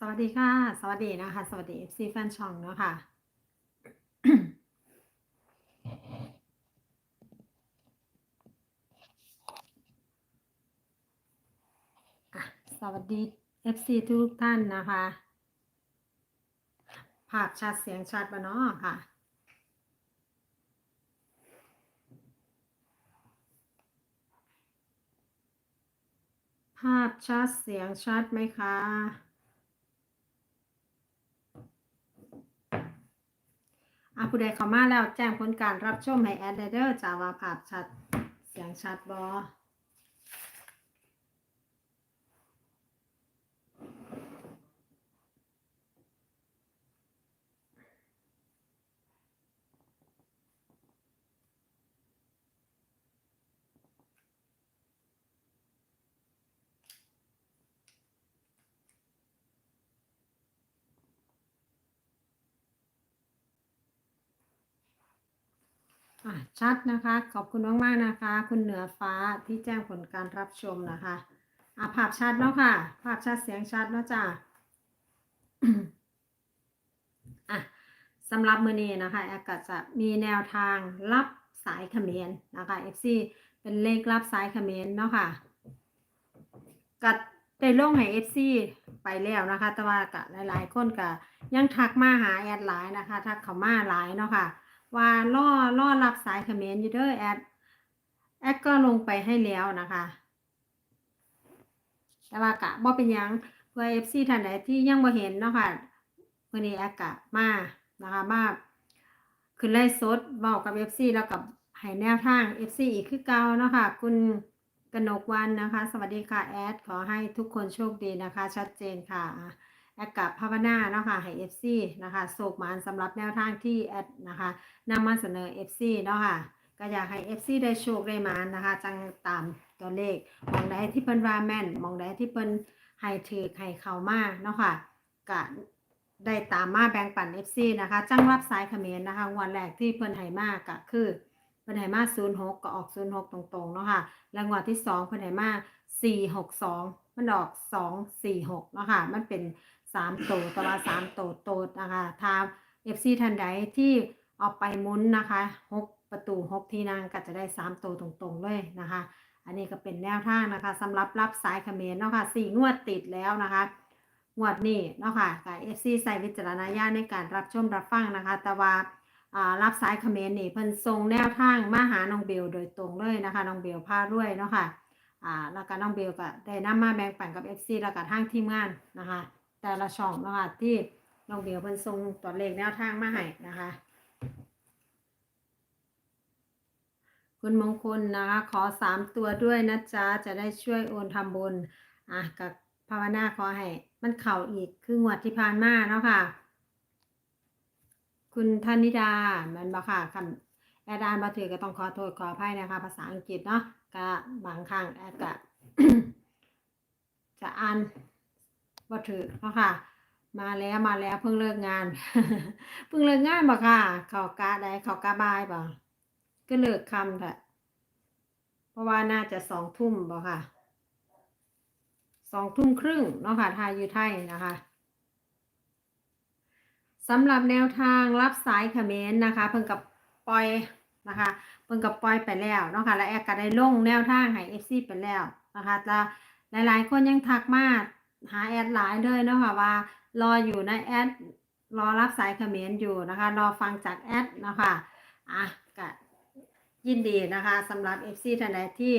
สวัสดีค่ะ สวัสดีนะคะ สวัสดี FC แฟนช่องเนาะค่ะอะ สวัสดี FC ทุกท่านนะคะ ภาพชัดเสียงชัดปะเนาะค่ะภาพชัดเสียงชัดไหมคะ อะผู้ใดเข้ามาแล้วแจ้งผลการรับชมให้แอดเดอร์จาว่าภาพชัด เสียงชัดบอ อะ ชัดนะคะ ขอบคุณมากๆนะคะ คุณเหนือฟ้าที่แจ้งผลการรับชมนะคะอะภาพชัดเนาะค่ะ ภาพชัดเสียงชัดเนาะจ้ะอะสำหรับมือนี้นะคะแอดก็จะมีแนวทางรับสายเขมรนะคะ FC เป็นเลขรับสายเขมรเนาะค่ะกัดได้ลงให้ FC ไปแล้วนะคะ แต่ว่ากะหลายๆคนกะยังทักมาหาแอดหลายนะคะ ทักเขามาหลายเนาะค่ะ ว่าล่อล่อรับสายเขมรอยู่เด้อแอดแอดก็ลงไปให้แล้วนะคะ แต่ว่ากะบ่เป็นยังเพื่อ FC ท่านใดที่ยังบ่เห็นเนาะค่ะวันนี้แอดกะมานะคะมาขึ้นไล่สดเว้ากับ FC แล้วกับให้แนวทาง FC อีกคือเก่าเนาะค่ะคุณกนกวันนะคะ สวัสดีค่ะแอดขอให้ทุกคนโชคดีนะคะ ชัดเจนค่ะ แอดกับภาวนาเนาะค่ะให้ FC นะคะโศกมานสำหรับแนวทางที่แอดนะคะนำมาเสนอ FC เนาะค่ะก็อยากให้ FC ได้โชคได้มานนะคะจังตามตัวเลขมองใดที่เพิ่นว่าแม่นมองใดที่เพิ่นให้ถือให้เข้ามาเนาะค่ะก็ได้ตามมาแบ่งปัน FC นะคะจังรับสายเขมรนะคะงวันแรกที่เพิ่นให้มากก็คือ เพิ่นให้มา06 ก็ออก 06 ตรงๆเนาะค่ะแล้วงวดที่ 2 เพิ่นให้มา462 มันออก 246เนาะค่ะมันเป็น 3โตวแต่ว่า3โตวโตนะคะถ้า FC ท่านใดที่เอาไปมุนนะคะ6ประตู6ที่นั่งก็จะได้3โตวตรงๆเลยนะคะ อันนี้ก็เป็นแนวทางนะคะสำหรับรับสายเขมรเนาะค่ะ4งวดติดแล้วนะคะงวดนี้เนาะค่ะกับ FC ใส่วิจารณญาณในการรับชมรับฟังนะคะ แต่ว่ารับสายเขมรนี่เพิ่นส่งแนวทางมาหาน้องเบลโดยตรงเลยนะคะน้องเบลพาด้วยเนาะค่ะอ่าแล้วก็น้องเบลก็ได้นำมาแบ่งปันกับ FC แล้วก็ทางทีมงานนะคะ แต่ละช่องนะคะที่น้องเบลเพิ่นส่งตัวเลขแนวทางมาให้นะคะ คุณมงคลนะคะ ขอสามตัวด้วยนะจ๊ะ จะได้ช่วยโอนทำบุญอะกับภาวนาขอให้มันเข่าอีกคืองวดที่ผ่านมาเนาะค่ะ คุณธนิดามันบ่ค่ะคำแอดานมาถือก็ต้องขอโทษขออภัยนะคะ ภาษาอังกฤษเนาะก็บางครั้งแอดก็จะอ่าน บ่ถือเนาะค่ะ มาแล้วมาแล้วเพิ่งเลิกงาน เพิ่งเลิกงานบ่ค่ะเขากะได้เขากะบายบ่ก็เลิกคำแหละเพราะว่าน่าจะสองทุ่มบ่ค่ะสองทุ่มครึ่งเนาะค่ะทายอยู่ไทยนะคะสำหรับแนวทางรับสายเขมรนนะคะ เพิ่งกับปล่อยนะคะเพิ่งกับปล่อยไปแล้วเนาะค่ะและแอดก็ได้ลงแนวทางให้ FC ไปแล้วนะคะแต่หลายๆ คนยังทักมา หาแอดหลายเลยเนาะค่ะว่ารออยู่นะแอดรอรับสายเขมรอยู่นะคะ รอฟังจากแอดนะค่ะอะก็ยินดีนะคะสำหรับ FC ท่านใดที่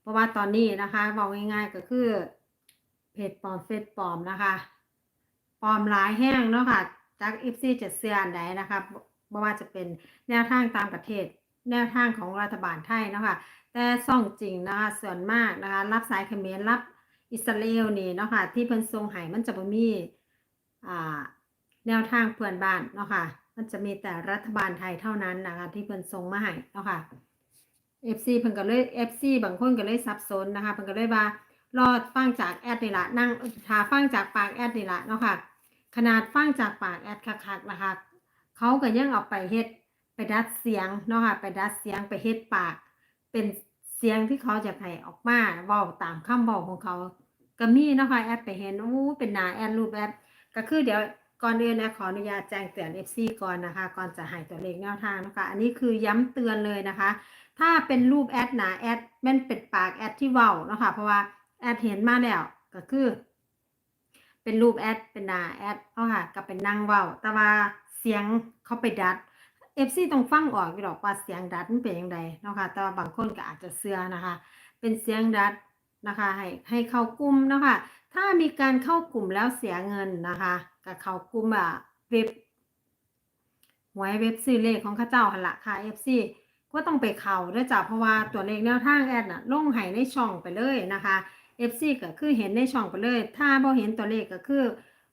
เพราะว่าตอนนี้นะคะบอกง่ายๆก็คือเพจปลอมเฟซปลอมนะคะปลอมหลายแห้งเนาะค่ะจาก FC จะเสื้ออันใดนะคะไม่ว่าจะเป็นแนวทางตามประเทศ แนวทางของรัฐบาลไทยเนาะค่ะแต่ซ่องจริงนะคะส่วนมากนะคะรับสายเขมรรับ อิสราเอลนี่เนาะค่ะที่เพิ่นทรงให้มันจะบ่มีอ่าแนวทางเพื่อนบ้านเนาะค่ะมันจะมีแต่รัฐบาลไทยเท่านั้นนะคะที่เพิ่นส่งมาให้เนาะค่ะ FC เพิ่นก็เลย FC บางคนก็เลยสับสนนะคะเพิ่นก็เลยว่ารอดฟังจากแอดนี่ละนั่งหาฟังจากปากแอดนี่ละเนาะค่ะ ขนาดฟังจากปากแอดคักๆนะคะเขาก็ยังเอาไปเฮ็ดไปดัดเสียงเนาะค่ะไปดัดเสียงไปเฮ็ดปากเป็น สียงที่เขาจะให้ออกมาเว้าตามคำเว้าของเขาก็มีนะคะแอดไปเห็นโอ้เป็นหนาแอดรูปแอดก็คือเดี๋ยวก่อนอื่นนะขออนุญาตแจ้งเตือน FC ก่อนนะคะ ก่อนจะให้ตัวเลขแนวทางนะคะ อันนี้คือย้ำเตือนเลยนะคะ ถ้าเป็นรูปแอดหนาแอดแม่นเป็นปากแอดที่เว้านะคะเพราะว่าแอดเห็นมาแล้วก็คือ เป็นรูปแอดเป็นหนาแอดเนาะค่ะก็เป็นนางเว้าแต่ว่าเสียงเขาไปดัด FC ต้องฟังออกอยู่หรอกว่าเสียงดัดมันเป็นยังไงเนาะค่ะแต่ว่าบางคนก็อาจจะเชื่อนะคะ เป็นเสียงดัดนะคะให้ให้เข้ากลุ่มเนาะค่ะถ้ามีการเข้ากลุ่มแล้วเสียเงินนะคะกับเข้ากลุ่มอะเว็บหวยเว็บซื้อเลขของข้าเจ้าหันละค่ะ FC ก็ต้องไปเข้าด้วยจ้ะเพราะว่าตัวเลขแนวทางแอดน่ะลงให้ในช่องไปเลยนะคะ FC ก็คือเห็นในช่องไปเลย ถ้าบ่เห็นตัวเลขก็คือ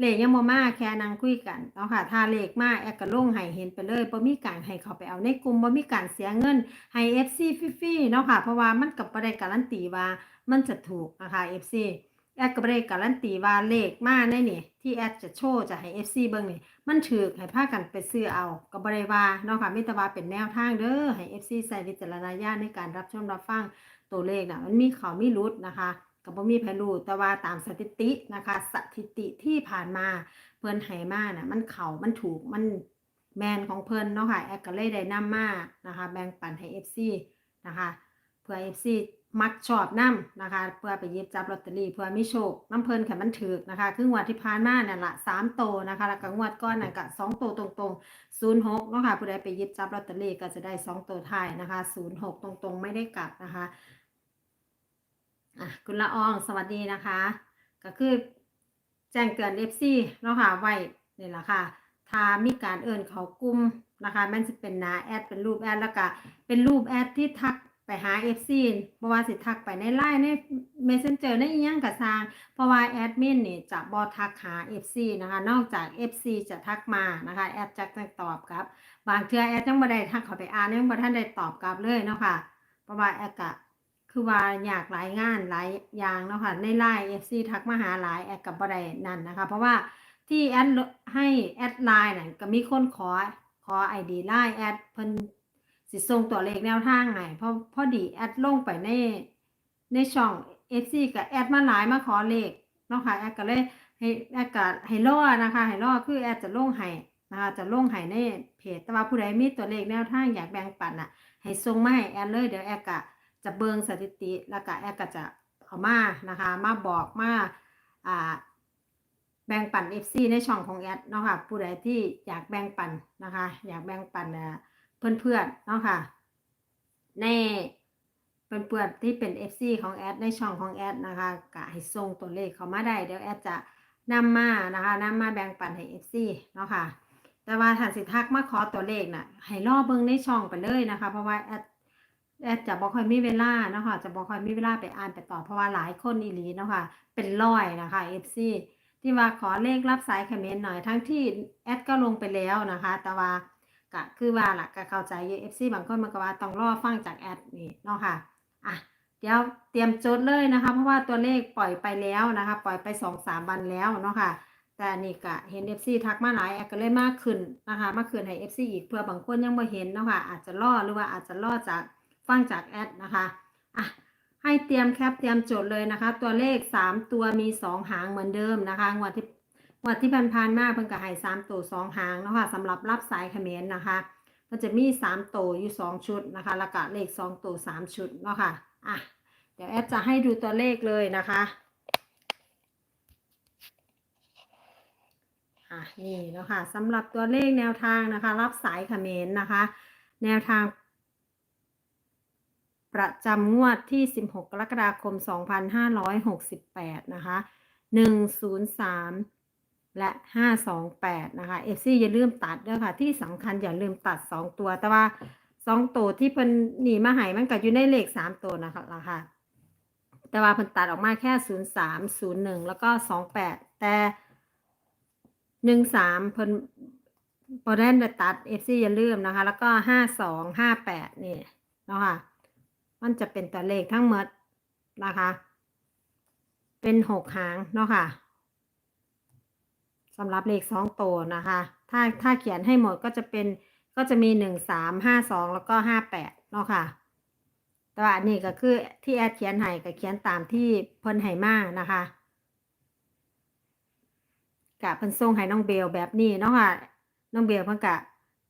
เลขยังบ่มาแค่นั่งคุยกันเนาะค่ะถ้าเลขมาแอดก็ลงให้เห็นไปเลยบ่มีการให้เขาไปเอาในกลุ่มบ่มีการเสียเงินให้ FC ฟรีๆเนาะค่ะ เพราะว่ามันก็บ่ได้การันตีว่ามันจะถูกนะคะ FC แอดก็บ่ได้การันตีว่าเลขมาในนี่ที่แอดจะโชว์จะให้ FC เบิ่งนี่มันถูกให้พากันไปซื้อเอาก็บ่ได้ว่าเนาะค่ะมีแต่ว่าเป็นแนวทางเด้อให้ FC ใช้วิจารณญาณในการรับชมรับฟังตัวเลขน่ะมันมีเขามีรุดนะคะ ก็บ่มีไผรู้แต่ว่าตามสถิตินะคะ สถิติที่ผ่านมาเพิ่นให้มาน่ะมันเข้ามันถูกมันแมนของเพิ่นเนาะค่ะแอดก็เลยได้นำมานะคะ แบ่งปันให้ FC นะคะเพื่อ FC มักชอบนํนะคะ เพื่อไปยิบจับลอตเตอรี่เพื่อมีโชคน้ำเพิ่นค่มันถูกนะคะคืองวดที่ผ่านมาเนั่นละ3โตนะคะแล้วก็งวดก่อนนั่นก็2โตตรงๆ06เนาะค่ะผู้ใดไปยิบจับลอตเตอรี่ก็จะได้2ตัวท้ายนะคะ06ตรงๆ ไม่ได้กลับนะคะ อะคุณละอองสวัสดีนะคะ ก็คือแจ้งเตือน FC เนาะค่ะไว้นี่แหละค่ะ ถ้ามีการเอิ้นเขากลุ่มนะคะมันจะเป็นหนาแอดเป็นรูปแอดแล้วก็เป็นรูปแอดที่ทักไปหา FC บ่ว่าสิทักไปใน LINE ใน Messenger ในอีหยังก็สร้าง เพราะว่าแอดมินนี่จะบ่ทักหา FC นะคะ นอกจาก FC จะทักมานะคะแอดจะตอบกลับ บางเทื่อแอดยังบ่ได้ทักเขาไปอ่านยังบ่ทันได้ตอบกลับเลยเนาะค่ะเพราะว่าแอดก็ คือว่าอยากหลายงานหลายอย่างเนาะค่ะใน LINE FC ทักมาหาหลายแอดก็บ่ได้นั่นนะคะ เพราะว่าที่แอดให้แอดไลน์น่ะก็มีคนขอขอ ID ไลน์แอดเพิ่นสิส่งตัวเลขแนวทางให้เพราะพอดีแอดลงไปในในช่อง FC ก็แอดมาหลายมาขอเลขเนาะค่ะแอดก็เลยให้แอดก็ให้รอนะคะให้รอคือแอดจะลงให้นะคะจะลงให้ในเพจแต่ว่าผู้ใดมีตัวเลขแนวทางอยากแบ่งปันน่ะให้ส่งมาให้แอดเลยเดี๋ยวแอดก็ จะเบิงสถิติแล้วก็แอดก็จะเอามานะคะ มาบอกมาอ่าแบ่งปัน FC ในช่องของแอดเนาะค่ะผู้ใดที่อยากแบ่งปันนะคะ อยากแบ่งปันเอ่อเพื่อนๆเนาะค่ะในเพื่อนๆที่เป็น FC ของแอดในช่องของแอดนะคะก็ให้ส่งตัวเลขเข้ามาได้เดี๋ยวแอดจะนำมานะคะนำมาแบ่งปันให้ FC เนาะค่ะแต่ว่าถ้าสิทักมาขอตัวเลขน่ะให้รอเบิ่งในช่องไปเลยนะคะ เพราะว่าแอด แอดจะบ่ค่อยมีเวลาเนาะค่ะจะบ่ค่อยมีเวลาไปอ่านไปตอบเพราะว่าหลายคนอีหลีเนาะค่ะเป็นร้อยนะคะ FC ที่ว่าขอเลขรับสายคอมเมนต์หน่อยทั้งที่แอดก็ลงไปแล้วนะคะ แต่ว่าก็คือว่าล่ะก็เข้าใจเอยู่ FC บางคนมันก็ว่าต้องรอฟังจากแอดนี่เนาะค่ะอะเดี๋ยวเตรียมจดเลยนะคะ เพราะว่าตัวเลขปล่อยไปแล้วนะคะ ปล่อยไปสองสามวันแล้วเนาะค่ะ แต่นี่ก็เห็น FC ทักมาหลายแอดก็เลยมากขึ้นนะคะ มากขึ้นให้ FC อีกเพื่อบางคนยังไม่เห็นเนาะค่ะอาจจะรอหรือว่าอาจจะรอจาก ฟังจากแอดนะคะอะให้เตรียมแคปเตรียมจดเลยนะคะ ตัวเลข 3 ตัวมี 2 หางเหมือนเดิมนะคะงวดที่งวดที่ผ่านๆมาเพิ่นก็ให้3ตัว 2 หางเนาะค่ะสำหรับรับสายเขมรนะคะ มันจะมี 3 ตัวอยู่ 2 ชุดนะคะแล้วก็เลข 2 ตัว 3 ชุดเนาะค่ะอะเดี๋ยวแอดจะให้ดูตัวเลขเลยนะคะอะนี่เนาะค่ะสำหรับตัวเลขแนวทางนะคะ รับสายเขมรนะคะ แนวทาง ประจำงวดที่ 16 กรกฎาคม 2568 นะคะ 103 และ 528 นะคะ FC อย่าลืมตัดด้วยค่ะ ที่สำคัญอย่าลืมตัด 2 ตัว แต่ว่า 2 ตัวที่เพิ่นหนีมาหายมันก็อยู่ในเลข 3 ตัวนะคะละค่ะแต่ว่าเพิ่นตัดออกมาแค่ 03 01 แล้วก็ 28 แต่ 13 เพิ่นพอได้ตัด FC อย่าลืมนะคะ แล้วก็ 52 58 นี่เนาะค่ะ มันจะเป็นตัวเลขทั้งหมดนะคะ เป็นหกหางเนาะค่ะสำหรับเลขสองตัวนะคะ ถ้าถ้าเขียนให้หมดก็จะเป็นก็จะมีหนึ่งสามห้าสองแล้วก็ห้าแปดเนาะค่ะแต่ว่านี่ก็คือที่แอดเขียนให้ก็เขียนตามที่เพิ่นให้มานะคะกะเพิ่นส่งให้น้องเบลแบบนี้เนาะค่ะน้องเบลเพิ่นกะ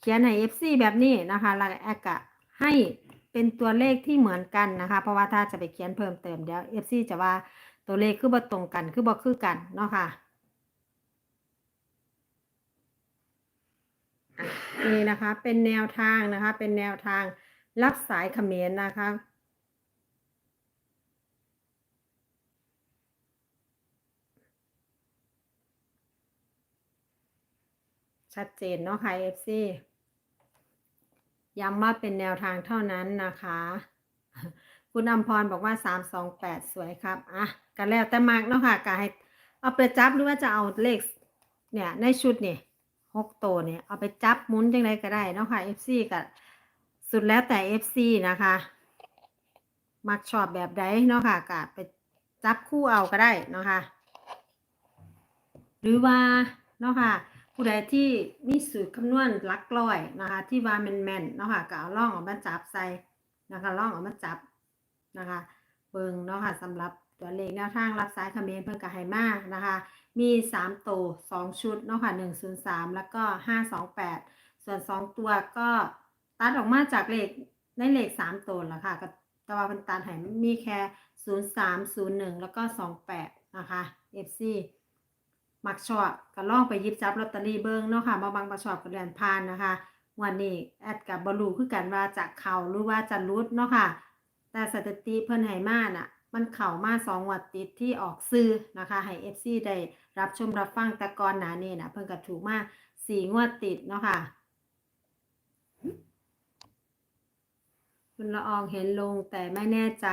เขียนให้ FC แบบนี้นะคะแล้วแอดกะให้ เป็นตัวเลขที่เหมือนกันนะคะ เพราะว่าถ้าจะไปเขียนเพิ่มเติมเดี๋ยว FC จะว่าตัวเลขคือบ่ตรงกันคือบ่คือกันเนาะค่ะอะนี่นะคะเป็นแนวทางนะคะ เป็นแนวทางรับสายเขมรนะคะชัดเจนเนาะค่ะ FC ย้ำว่าเป็นแนวทางเท่านั้นนะคะ คุณอำพรบอกว่า 328 สวยครับอะกันแล้วแต่มากเนาะค่ะกให้เอาไปจับหรือว่าจะเอาเลขเนี่ยในชุดนี่หกตัวเนี่ยเอาไปจับหมุนจังไรก็ได้เนาะค่ะ FC กับสุดแล้วแต่ FC นะคะ มักชอบแบบใดเนาะค่ะกะไปจับคู่เอาก็ได้เนาะค่ะ หรือว่าเนาะค่ะ ผู้ใดที่มีสูตรคำนวณลักร้อยนะคะ ที่ว่าแม่นๆเนาะค่ะก็เอาล่องออกมาจับใส่นะคะล่องออกมาจับนะคะเบิงเนาะค่ะสำหรับตัวเลขแนวทางรับสายคอมเมนต์เพิ่นก็ให้มานะคะ มี3ตัว2ชุดเนาะค่ะ103 แล้วก็ 528 ส่วน 2 ตัวก็ตัดออกมาจากเลขในเลข3ตัวแล้วค่ะก็แต่ว่าเพิ่นตัดให้มีแค่ 03 01 แล้วก็ 28 นะคะ FC มักชอบก็ลองไปหยิบจับลอตเตอรี่เบิ่งเนาะค่ะมาบางประชอบกับเรียนผ่านนะคะวันนี้แอดกับบรูคือกันว่าจะเข่าหรือว่าจะรุดเนาะค่ะ แต่สถิติเพิ่นให้มาน่ะ มันเข่ามาสองวัดติดที่ออกซื้อนะคะให้ FC ได้รับชมรับฟังแต่ก่อนหน้านี้นะเพิ่นก็ถูกมาสี่งวดติดเนาะค่ะคุณละอองเห็นลงแต่ไม่แน่ใจ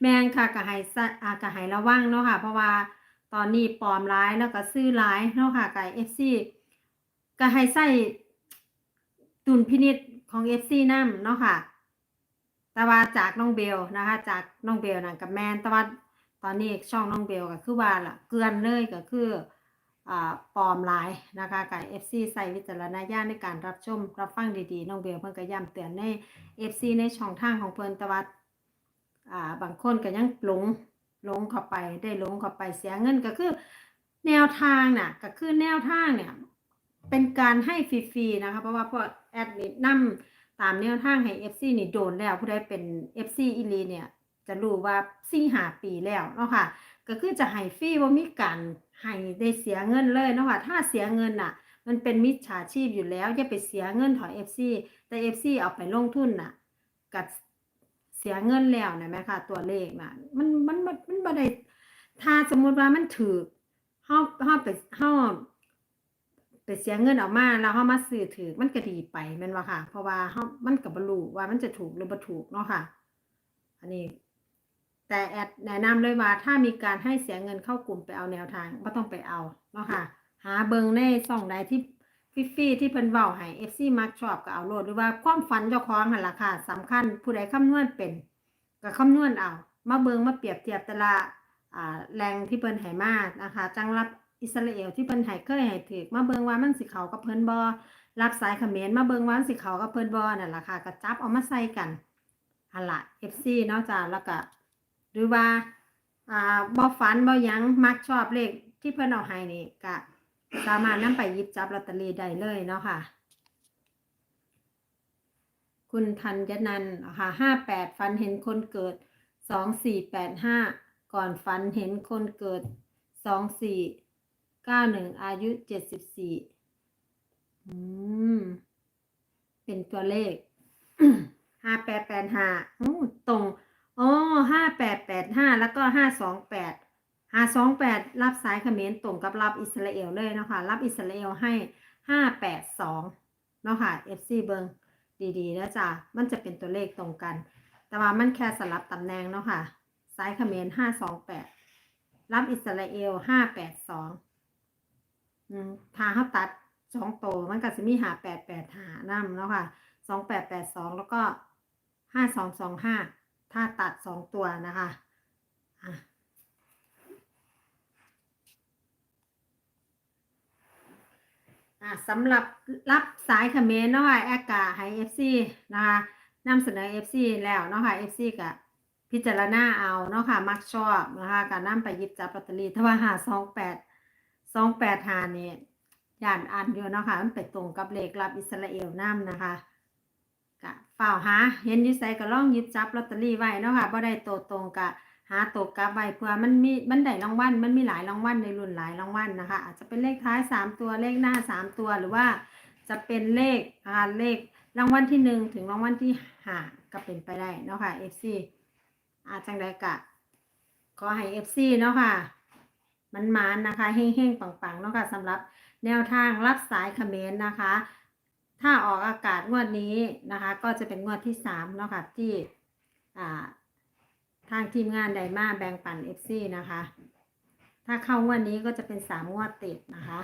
แมงค่ะกะให้สะอากะให้ระวังเนาะค่ะ เพราะว่า ตอนนี้ปลอมร้ายแล้วก็ซื้อร้ายเนาะค่ะไก่ FC ก็ให้ใส่ดุลพินิจของ FC นำเนาะค่ะแต่ว่าจากน้องเบลนะคะ จากน้องเบลนะกับแมนแต่ว่าตอนนี้ช่องน้องเบลก็คือว่าล่ะเกลือนเลยก็คืออ่าปลอมหลายนะคะกับ FC ใส่วิจารณญาณในการรับชมรับฟังดีๆน้องเบลเพิ่นก็ย้ำเตือนใน FC ในช่องทางของเพิ่นแต่ว่าอ่าบางคนก็ยังหลง ลงเข้าไปได้หลงเข้าไปเสียเงินก็คือ แนวทางน่ะก็คือแนวทางเนี่ยเป็นการให้ฟรีๆนะคะเพราะว่าพอแอดนี่นำตามแนวทางให้ FC นี่โดนแล้วผู้ใดเป็น FC อีลีเนี่ยจะรู้ว่าสี่หาปีแล้วเนาะค่ะก็คือจะให้ฟรีว่ามีการให้ได้เสียเงินเลยเนาะค่ะถ้าเสียเงินน่ะ มันเป็นมิจฉาชีพอยู่แล้วอย่าไปเสียเงินถอย FC แต่ FC เอาไปลงทุนน่ะกับ สียเงินแล้วนะแม่ค่ะ ตัวเลขน่ะ มันมันมันมันบ่ได้ถ้าสมมุติว่ามันถือเฮาเฮาไปเฮาไปเสียเงินออกมาแล้วเฮามาซื้อถือมันก็ดีไปแม่นบ่ค่ะ เพราะว่าเฮามันก็บ่รู้ว่ามันจะถูกหรือบ่ถูกเนาะค่ะ อันนี้ แต่แอดแนะนำเลยว่า ถ้ามีการให้เสียเงินเข้ากลุ่มไปเอาแนวทางบ่ต้องไปเอาเนาะค่ะ หาเบิ่งในช่องใดที่ ฟรีๆที่เพิ่นเว้าให้ FC มักชอบก็เอาโลดหรือว่าความฝันเจ้าของหั่นล่ะค่ะสำคัญผู้ใดคำนวณเป็นก็คำนวณเอา มาเบิงมาเปรียบเทียบแต่ละอ่าแรงที่เพิ่นให้มานะคะ จังรับอิสราเอลที่เพิ่นให้เคยให้ถือมาเบิงว่ามันสิเขากับเพิ่นบ่รับสายเขมรมาเบิงว่ามันสิเขากับเพิ่นบ่นั่นล่ะค่ะก็จับเอามาใส่กันหั่นล่ะ FC เนาะจ้าแล้วก็หรือว่าอ่าบ่ฝันบ่หยังมักชอบเลขที่เพิ่นเอาให้นี่ก็ สามารถนำไปหยิบจับลอตเตอรี่ได้เลยเนาะค่ะ คุณธัญนันค่ะ58ฝันเห็นคนเกิด2485ก่อนฝันเห็นคนเกิด24เก้าหนึ่งอายุเจ็ดสิบสี่อืม เป็นตัวเลขห้าแปดแปดห้าตรงอ๋อห้าแปดแปดห้าแล้วก็ห้าสองแปด หาสองแปดรับสายเขมรตรงกับรับอิสราเอลเลยเนาะคะรับอิสราเอลให้ห้าแปดสองเนาะค่ะ FC เบิงดีๆนะจ๊ะมันจะเป็นตัวเลขตรงกัน แต่ว่ามันแค่สลับตำแหน่งเนาะค่ะสายเขมรห้าสองแปดรับอิสราเอลห้าแปดสองทางเขาตัดสองโตวมันก็จะมีหาแปดแปดหานํเนาะค่ะสองแปดแปดสองแล้วก็ห้าสองสองห้าถ้าตัดสองตัวนะคะ อะสำหรับรับสายคเขมนเนาะค่ะแอากาให้เอฟซีนะคะนำเสนอเอฟซีแล้วเนาะค่ะเอฟซีกับพิจารณาเอาเนาะค่ะ มักชอบนะคะการนำไปหยิบจับลอตเตอรี่ถ้าว่าหาสองแปดสองแปดหานี่ย่านอ่านอยู่เนาะค่ะมันไปตรงกับเลขรับอิสราเอลน้ำนะคะกะเฝ้าหาเห็นยิไสก็ลองหยิบจับลอตเตอรี่ไว้เนาะค่ะบ่ได้โตตรงกะหาตกกลับไว้เพื่อมันมีมันได้รางวัลมันมีหลายรางวัลในรุ่นหลายรางวัลนะคะ อาจจะเป็นเลขท้ายสามตัวเลขหน้าสามตัวหรือว่าจะเป็นเลขอ่าเลขรางวัลที่หนึ่งถึงรางวัลที่ห้าก็เป็นไปได้เนาะค่ะ FC อาจังใดกะขอให้ FC เนาะค่ะมันมานนะคะเฮ้งๆปังๆเนาะค่ะสำหรับแนวทางรับสายคอมเขมนต์นะคะ ถ้าออกอากาศงวดนี้นะคะ ก็จะเป็นงวดที่สามเนาะค่ะที่อ่า ทางทีมงานไดมาแบ่งปัน FC นะคะ ถ้าเข้างวดนี้ก็จะเป็นสามงวดติดนะคะ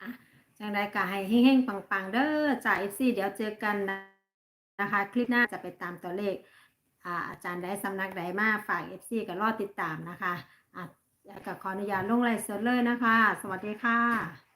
อะจังใดก็ให้เฮ้งๆปังๆเด้อจาก FC เดี๋ยวเจอกันนะคะ คลิปหน้าจะไปตามตัวเลขอาอาจารย์ได้สำนักใดมาฝาก FC ก็รอติดตามนะคะอะก็ขออนุญาตลงไลฟ์สดเลยนะคะ สวัสดีค่ะ